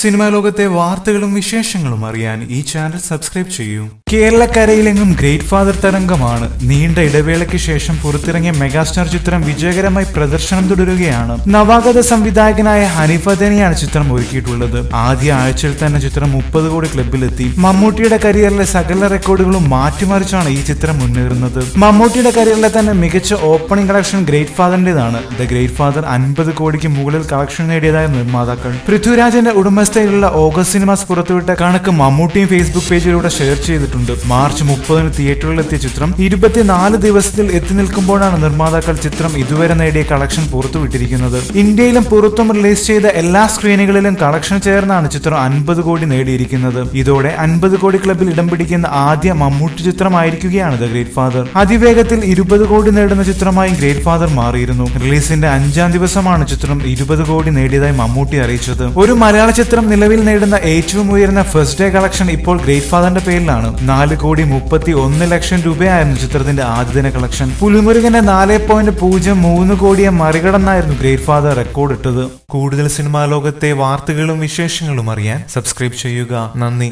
Cinema ലോകത്തെ വാർത്തകളും വിശേഷങ്ങളും അറിയാൻ ഈ ചാനൽ സബ്സ്ക്രൈബ് ചെയ്യൂ. കേരളക്കരയിലെങ്ങും ഗ്രേറ്റ് ഫാദർ തരംഗമാണ്. നീണ്ട ഇടവേളയ്ക്ക് ശേഷം പുറത്തിറങ്ങിയ മെഗാസ്റ്റാർ ചിത്രം വിജയകരമായി പ്രദർശനം തുടരുകയാണ്. നവാഗത സംവിധായകനായ ഹനീഫ ചിത്രം ഒരുക്കിയിട്ടുള്ളത്. ആദ്യ ആഴ്ചയിൽ തന്നെ ചിത്രം മുപ്പത് കോടി ക്ലബിലെത്തി. മമ്മൂട്ടിയുടെ കരിയറിലെ സകല റെക്കോർഡുകളും മാറ്റിമറിച്ചാണ് ഈ ചിത്രം മുന്നേറുന്നത്. മമ്മൂട്ടിയുടെ കരിയറിലെ തന്നെ മികച്ച ഓപ്പണിംഗ് കളക്ഷൻ ഗ്രേറ്റ് ഫാദറിന്റേതാണ്. ദ ഗ്രേറ്റ് ഫാദർ അൻപത് കോടിക്ക് മുകളിൽ കളക്ഷൻ നേടിയതായ നിർമ്മാതാക്കൾ. പൃഥ്വിരാജിന്റെ ഉടമസ്ഥയിലുള്ള ഓഗസ്റ്റ് സിനിമാസ് പുറത്തുവിട്ട കണക്ക് മമ്മൂട്ടിയും ഫേസ്ബുക്ക് പേജിലൂടെ ഷെയർ ചെയ്തിട്ടുണ്ട്. മാർച്ച് മുപ്പതിന് തിയേറ്ററിലെത്തിയ ചിത്രം ഇരുപത്തിനാല് ദിവസത്തിൽ എത്തി നിൽക്കുമ്പോഴാണ് നിർമ്മാതാക്കൾ ചിത്രം ഇതുവരെ നേടിയ കളക്ഷൻ പുറത്തുവിട്ടിരിക്കുന്നത്. ഇന്ത്യയിലും പുറത്തും റിലീസ് ചെയ്ത എല്ലാ സ്ക്രീനുകളിലും കളക്ഷൻ ചേർന്നാണ് ചിത്രം അൻപത് കോടി നേടിയിരിക്കുന്നത്. ഇതോടെ അൻപത് കോടി ക്ലബിൽ ഇടം പിടിക്കുന്ന ആദ്യ മമ്മൂട്ടി ചിത്രമായിരിക്കുകയാണ് ദ ഗ്രേറ്റ് ഫാദർ. അതിവേഗത്തിൽ ഇരുപത് കോടി നേടുന്ന ചിത്രമായി ഗ്രേറ്റ് ഫാദർ മാറിയിരുന്നു. റിലീസിന്റെ അഞ്ചാം ദിവസമാണ് ചിത്രം ഇരുപത് കോടി നേടിയതായി മമ്മൂട്ടി അറിയിച്ചത്. ഒരു മലയാള ചിത്രം നിലവിൽ നേടുന്ന ഏറ്റവും ഉയർന്ന ഫസ്റ്റ് ഡേ കളക്ഷൻ ഇപ്പോൾ ഗ്രേറ്റ് ഫാദറിന്റെ പേരിലാണ്. നാല് കോടി മുപ്പത്തി ഒന്ന് ലക്ഷം രൂപയായിരുന്നു ചിത്രത്തിന്റെ ആദ്യദിന കളക്ഷൻ പുലിമുരുകന്റെ നാല് പോയിന്റ് പൂജ്യം മൂന്ന് കോടിയെ മറികടന്നായിരുന്നു ഗ്രേറ്റ് ഫാദർ റെക്കോർഡ് ഇട്ടത്. കൂടുതൽ സിനിമാ ലോകത്തെ വാർത്തകളും വിശേഷങ്ങളും അറിയാൻ സബ്സ്ക്രൈബ് ചെയ്യുക. നന്ദി.